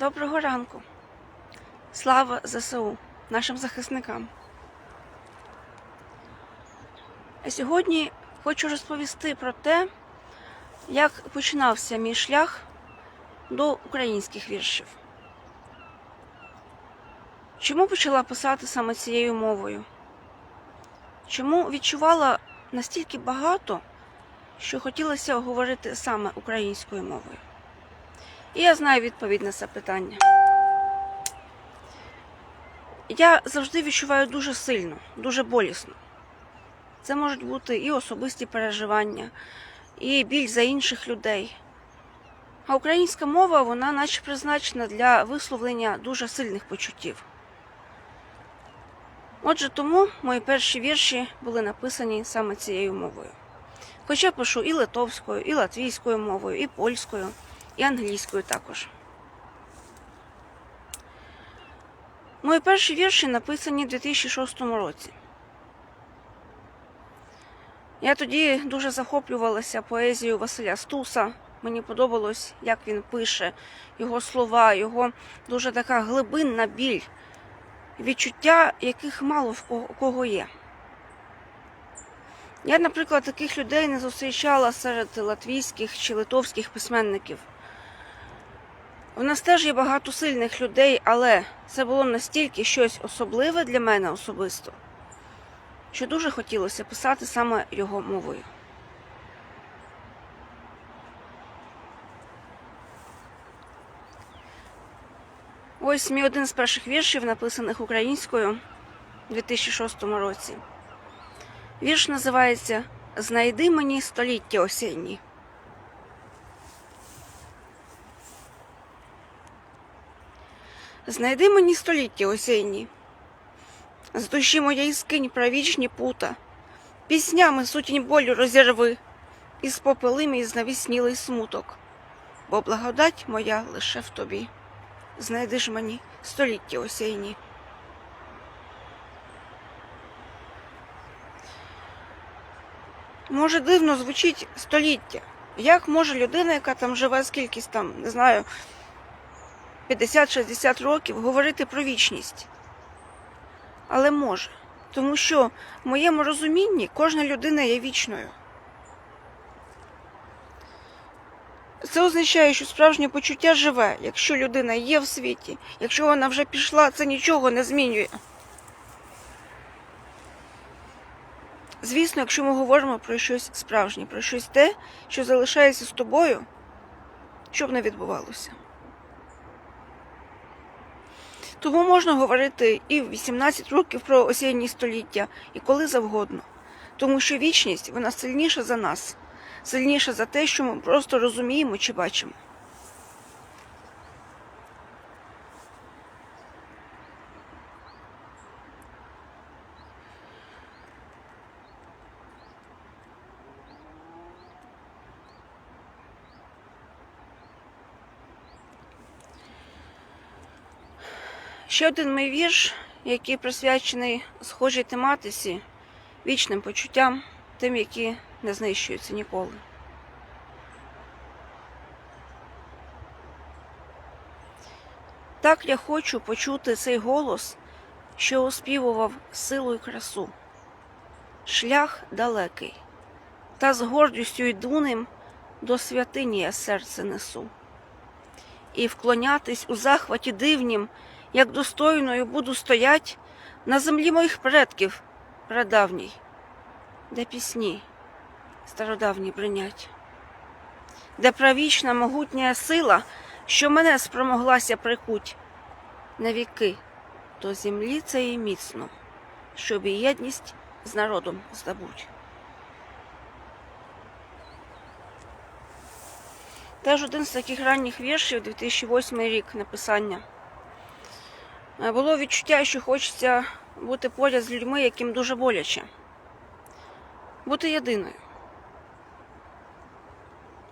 Доброго ранку. Слава ЗСУ, нашим захисникам. А сьогодні хочу розповісти про те, як починався мій шлях до українських віршів. Чому почала писати саме цією мовою? Чому відчувала настільки багато, що хотілося говорити саме українською мовою? І я знаю відповідь на це питання. Я завжди відчуваю дуже сильно, дуже болісно. Це можуть бути і особисті переживання, і біль за інших людей. А українська мова, вона наче призначена для висловлення дуже сильних почуттів. Отже, тому мої перші вірші були написані саме цією мовою. Хоча пишу і литовською, і латвійською мовою, і польською, і англійською також. Мої перші вірші написані у 2006 році. Я тоді дуже захоплювалася поезією Василя Стуса. Мені подобалось, як він пише, його слова, його дуже така глибинна біль, відчуття, яких мало в кого є. Я, наприклад, таких людей не зустрічала серед латвійських чи литовських письменників. У нас теж є багато сильних людей, але це було настільки щось особливе для мене особисто, що дуже хотілося писати саме його мовою. Ось мій один з перших віршів, написаних українською у 2006 році. Вірш називається Знайди мені століття осінні. Знайди мені століття осінні, з душі моєї скинь правічні пута, піснями сутінь болю розірви, і спопили мій знавіснілий смуток, бо благодать моя лише в тобі. Знайди ж мені століття осінні. Може, дивно звучить століття. Як може людина, яка там живе скількись там, не знаю, 50-60 років, говорити про вічність? Але може. Тому що в моєму розумінні кожна людина є вічною. Це означає, що справжнє почуття живе, якщо людина є в світі, якщо вона вже пішла, це нічого не змінює. Звісно, якщо ми говоримо про щось справжнє, про щось те, що залишається з тобою, що б не відбувалося. Тому можна говорити і в 18 років про осінні століття, і коли завгодно. Тому що вічність вона сильніша за нас, сильніша за те, що ми просто розуміємо чи бачимо. Ще один мій вірш, який присвячений схожій тематиці, вічним почуттям, тим, які не знищуються ніколи. Так я хочу почути цей голос, що оспівував силу і красу. Шлях далекий, та з гордістю йду ним до святині я серце несу. І вклонятись у захваті дивнім як достойною буду стоять на землі моїх предків прадавній, де пісні стародавні бринять, де правічна могутня сила, що мене спромоглася прикуть на віки до землі цієї міцно, щоб і єдність з народом здобуть. Теж один з таких ранніх віршів 2008 рік написання. Е, Було відчуття, що хочеться бути поряд з людьми, яким дуже боляче. Бути єдиною.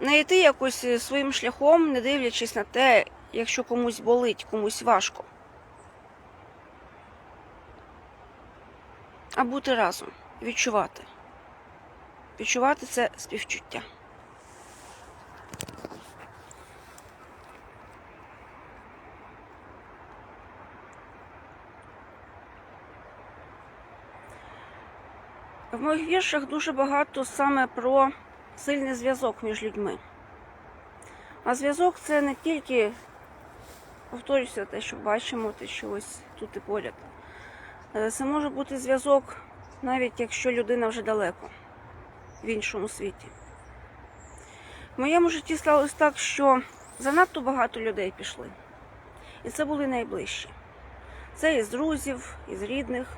Не йти якось е, своїм шляхом, не дивлячись на те, якщо комусь болить, комусь важко. А бути разом, відчувати. Відчувати це співчуття. В моїх віршах дуже багато саме про сильний зв'язок між людьми. А зв'язок це не тільки, повторюся, те, що бачимо, те, що ось тут і поряд. Е, Це може бути зв'язок, навіть якщо людина вже далеко, в іншому світі. В моєму житті сталося так, що занадто багато людей пішли. І це були найближчі. Це із друзів, із рідних.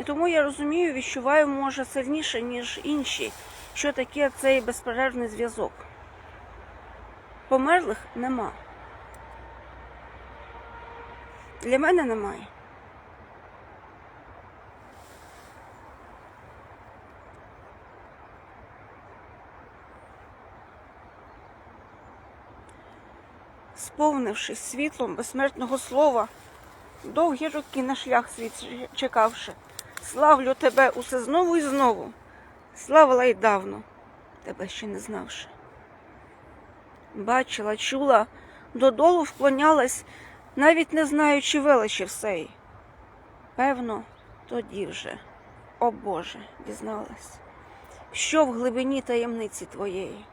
І тому я розумію, відчуваю, може, сильніше, ніж інші, що таке цей безперервний зв'язок. Померлих нема. Для мене немає. Сповнившись світлом безсмертного слова, довгі роки на шлях світ чекавши, славлю тебе усе знову і знову, славила й давно, тебе ще не знавши. Бачила, чула, додолу вклонялась, навіть не знаючи величі всей. Певно, тоді вже, о Боже, дізналась, що в глибині таємниці твоєї.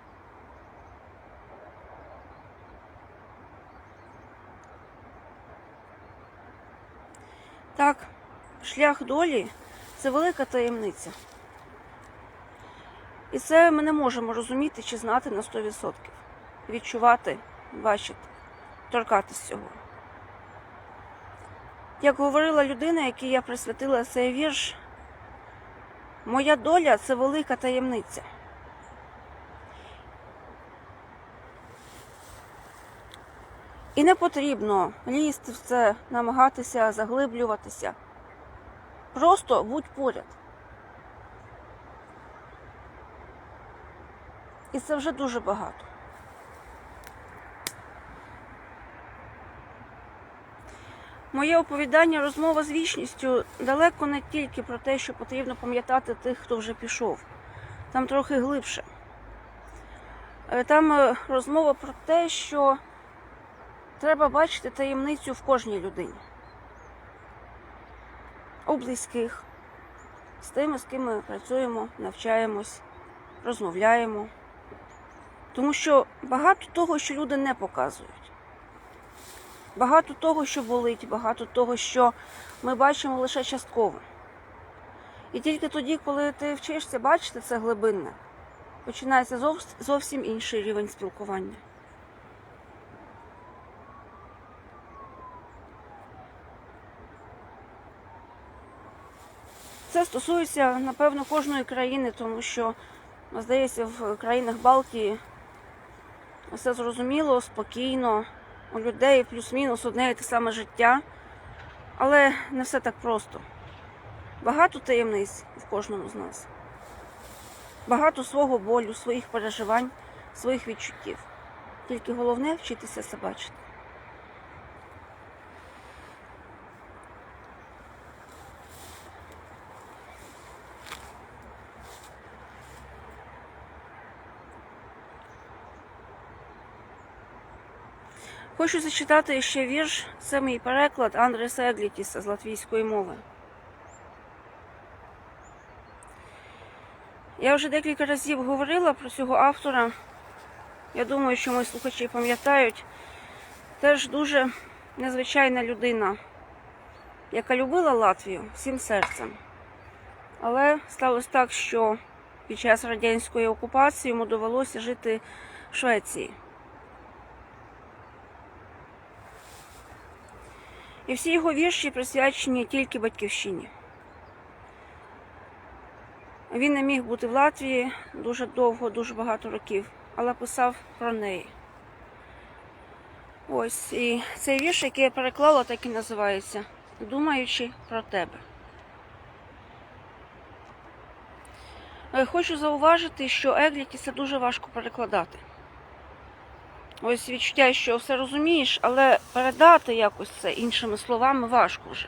Так, шлях долі це велика таємниця. І це ми не можемо розуміти чи знати на 100%. Відчувати, бачити, торкатись цього. Як говорила людина, якій я присвятила цей вірш, моя доля це велика таємниця. І не потрібно лізти в це, намагатися заглиблюватися. Просто будь поряд. І це вже дуже багато. Моє оповідання розмова з вічністю далеко не тільки про те, що потрібно пам'ятати тих, хто вже пішов. Там трохи глибше. Е, Там е, розмова про те, що треба бачити таємницю в кожній людині. У близьких, з тими, з ким ми працюємо, навчаємось, розмовляємо. Тому що багато того, що люди не показують. Багато того, що болить, багато того, що ми бачимо лише частково. І тільки тоді, коли ти вчишся бачити це глибинне, починається зовсім інший рівень спілкування. Це стосується, напевно, кожної країни, тому що, здається, в країнах Балтії все зрозуміло, спокійно, у людей плюс-мінус одне і те саме життя, але не все так просто. Багато таємниць в кожному з нас. Багато свого болю, своїх переживань, своїх відчуттів. Тільки головне вчитися це бачити. Хочу зачитати ще вірш. Це мій переклад Андреса Еглітіса з латвійської мови. Я вже декілька разів говорила про цього автора. Я думаю, що мої слухачі пам'ятають. Теж дуже незвичайна людина, яка любила Латвію всім серцем. Але сталося так, що під час радянської окупації йому довелося жити в Швеції. І всі його вірші присвячені тільки батьківщині. Він не міг бути в Латвії дуже довго, дуже багато років, але писав про неї. Ось і цей вірш, який я переклала, так і називається Думаючи про тебе. Е, Хочу зауважити, що Егліті це дуже важко перекладати. Ось відчуття, що все розумієш, але передати якось це іншими словами важко вже.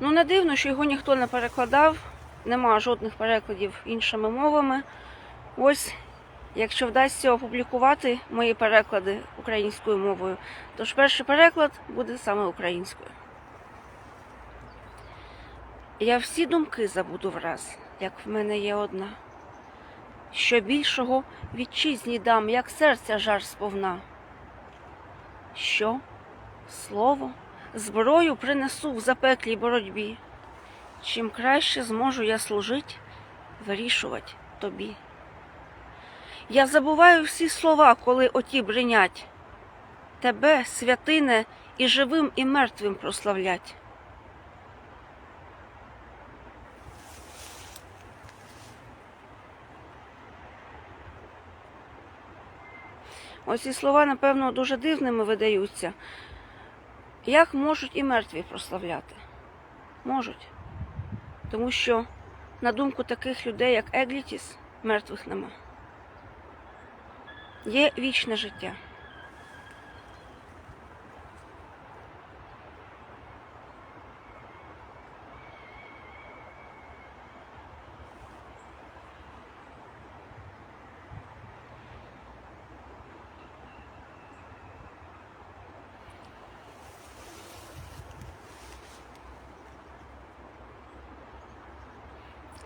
Ну, не дивно, що його ніхто не перекладав, нема жодних перекладів іншими мовами. Ось, якщо вдасться опублікувати мої переклади українською мовою, то ж перший переклад буде саме українською. Я всі думки забуду враз, як в мене є одна. Що більшого вітчизні дам, як серця жар сповна. Що слово, зброю принесу в запеклій боротьбі. Чим краще зможу я служить, вирішувати тобі. Я забуваю всі слова, коли оті бринять. Тебе, святине, і живим, і мертвим прославлять. Оці слова, напевно, дуже дивними видаються. Як можуть і мертві прославляти? Можуть. Тому що, на думку таких людей, як Еглітіс, мертвих нема. Є вічне життя.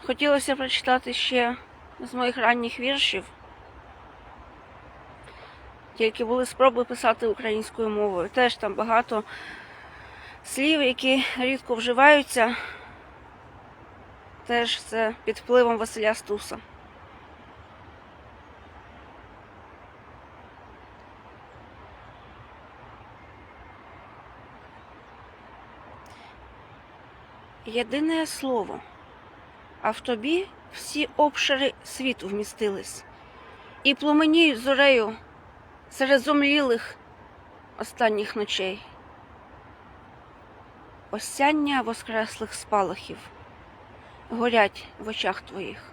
Хотілося прочитати ще з моїх ранніх віршів. Тільки були спроби писати українською мовою. Теж там багато слів, які рідко вживаються. Теж це під впливом Василя Стуса. Єдине слово, а в тобі всі обшири світу вмістились, і пломеніють зорею серед зомлілих останніх ночей. Осяння воскреслих спалахів горять в очах твоїх.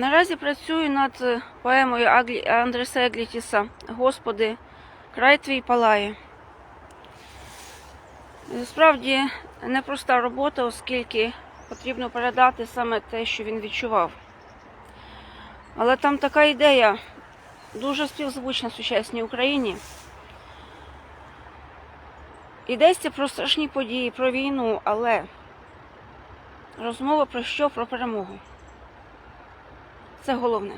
Наразі працюю над е, поемою Андреса Еглітіса Господи, край твій палає. Справді непроста робота, оскільки потрібно передати саме те, що він відчував. Але там така ідея дуже співзвучна сучасній Україні. Йдеться про страшні події, про війну, але розмова про що? Про перемогу. Це головне.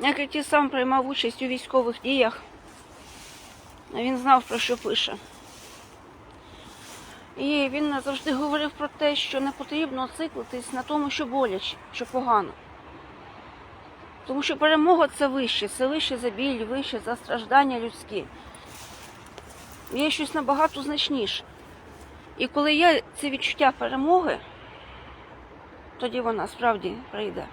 Як і сам приймав участь у військових діях, він знав, про що пише. І він завжди говорив про те, що не потрібно циклитись на тому, що боляче, що погано. Тому що перемога це вище, це вище за біль, вище за страждання людські. Є щось набагато значніше. І коли є це відчуття перемоги, тоді вона справді прийде.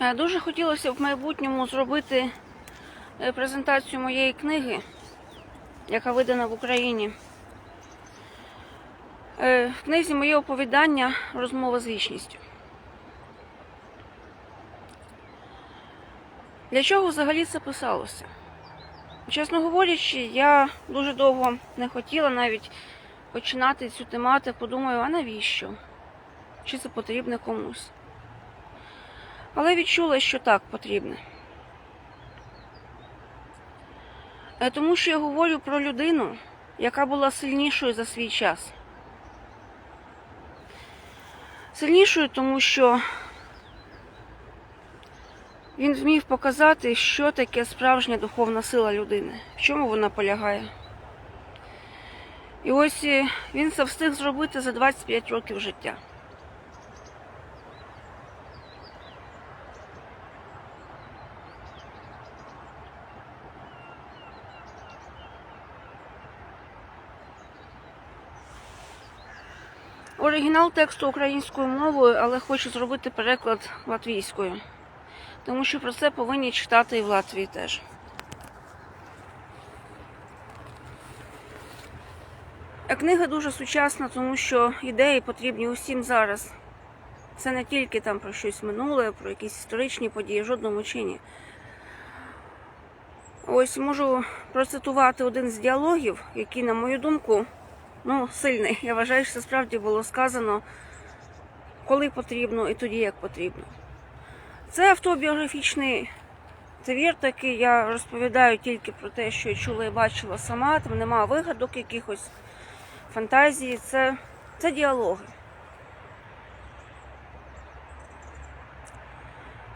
Дуже хотілося в майбутньому зробити е, презентацію моєї книги, яка видана в Україні. Е, В книзі моє оповідання розмова з вічністю. Для чого взагалі це писалося? Чесно говорячи, я дуже довго не хотіла навіть починати цю тематику. Думаю, а навіщо? Чи це потрібно комусь? Але відчула, що так потрібно. Е, Тому що я говорю про людину, яка була сильнішою за свій час. Сильнішою, тому що Він вмів показати, що таке справжня духовна сила людини, в чому вона полягає. І ось е, він це встиг зробити за 25 років життя. Оригінал тексту українською мовою, але хочу зробити переклад латвійською, тому що про це повинні читати і в Латвії теж. А книга дуже сучасна, тому що ідеї потрібні усім зараз. Це не тільки там про щось минуле, про якісь історичні події, в жодному чині. Ось можу процитувати один з діалогів, який, на мою думку, ну, сильний. Я вважаю, що це справді було сказано, коли потрібно і тоді, як потрібно. Це автобіографічний твір такий, я розповідаю тільки про те, що я чула і бачила сама, там нема вигадок якихось фантазії, це, це діалоги.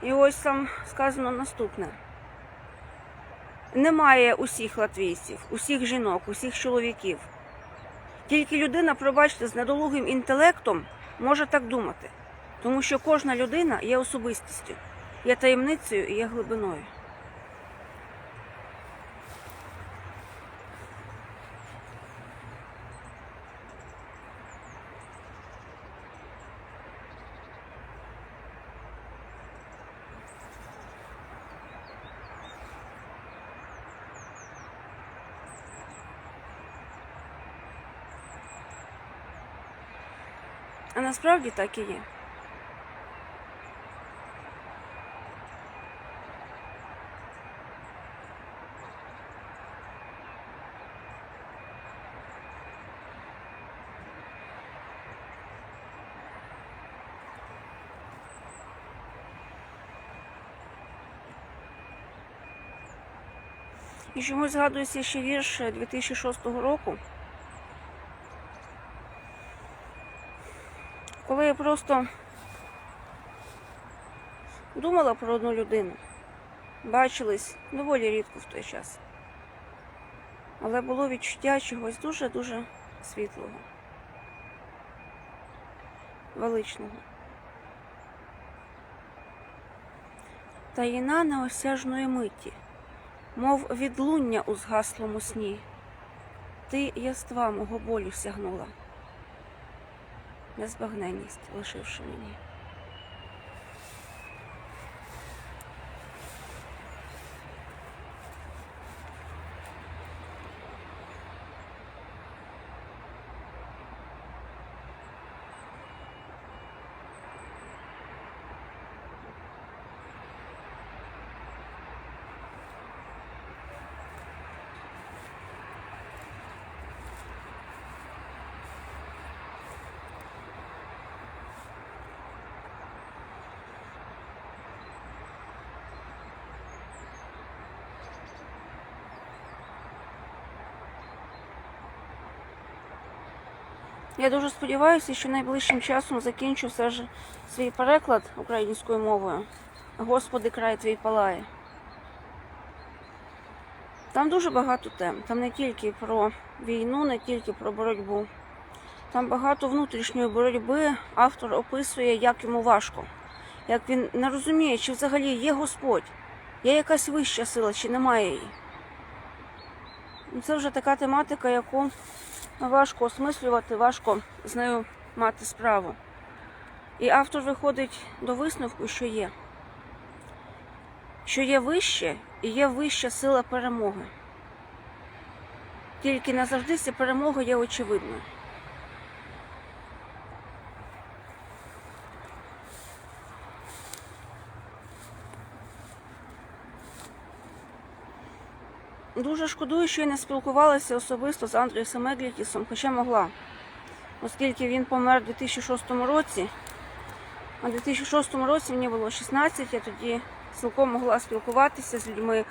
І ось там сказано наступне. Немає усіх латвійців, усіх жінок, усіх чоловіків. Тільки людина, пробачте, з недолугим інтелектом може так думати, тому що кожна людина є особистістю, є таємницею і є глибиною. Насправді так і є. І чомусь згадується ще вірш 2006 року. коли я просто думала про одну людину, бачились доволі рідко в той час. Але було відчуття чогось дуже-дуже світлого, величного. Таїна неосяжної миті, мов відлуння у згаслому сні. Ти яства мого болю сягнула незбагненність, лишивши мені. Я дуже сподіваюся, що найближчим часом закінчу все ж свій переклад українською мовою. Господи, край твій палає. Там дуже багато тем. Там не тільки про війну, не тільки про боротьбу. Там багато внутрішньої боротьби. Автор описує, як йому важко, як він не розуміє, чи взагалі є Господь, є якась вища сила, чи немає її. Це вже така тематика, яку важко осмислювати, важко з нею мати справу. І автор виходить до висновку, що є. Що є вище і є вища сила перемоги. Тільки назавжди ця перемога є очевидною. Дуже шкодую, що я не спілкувалася особисто з Андрієм Семеглітісом, хоча могла, оскільки він помер у 2006 році. А у 2006 році мені було 16, я тоді цілком могла спілкуватися з людьми,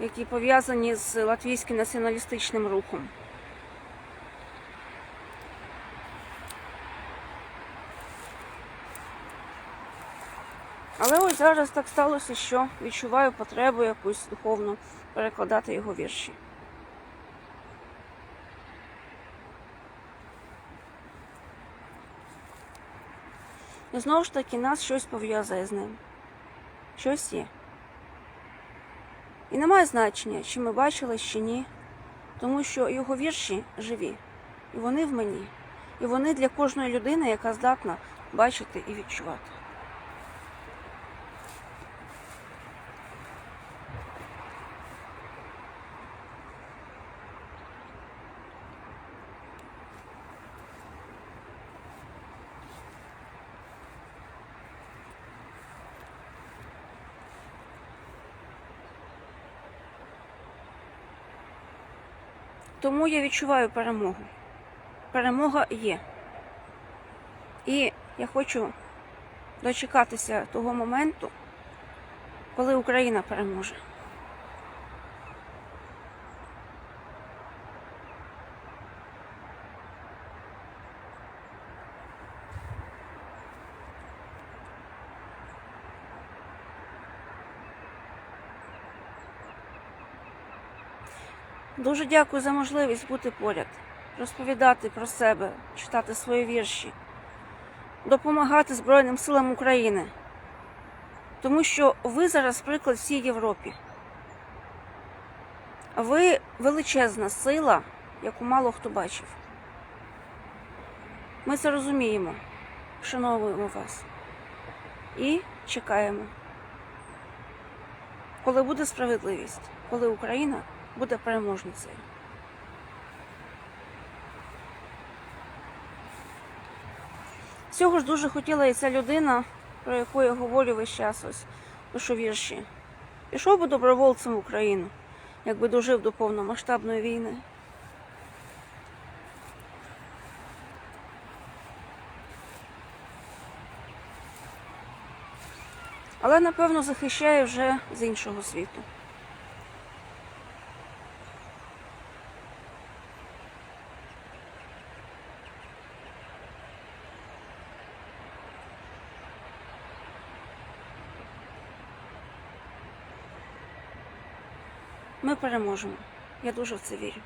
які пов'язані з латвійським націоналістичним рухом. Зараз так сталося, що відчуваю потребу якусь духовну перекладати його вірші. І знову ж таки нас щось пов'язує з ним. Щось є. І немає значення, чи ми бачили, чи ні, тому що його вірші живі, і вони в мені, і вони для кожної людини, яка здатна бачити і відчувати. Тому я відчуваю перемогу. Перемога є. І я хочу дочекатися того моменту, коли Україна переможе. Дуже дякую за можливість бути поряд, розповідати про себе, читати свої вірші, допомагати Збройним силам України. Тому що ви зараз приклад всій Європі. Ви величезна сила, яку мало хто бачив. Ми це розуміємо, вшановуємо вас і чекаємо, коли буде справедливість, коли Україна буде переможницею. Цього ж дуже хотіла і ця людина, про яку я говорю весь час, ось пишу вірші. Пішов би добровольцем в Україну, якби дожив до повномасштабної війни. Але, напевно, захищає вже з іншого світу. Переможемо. Я дуже в це вірю.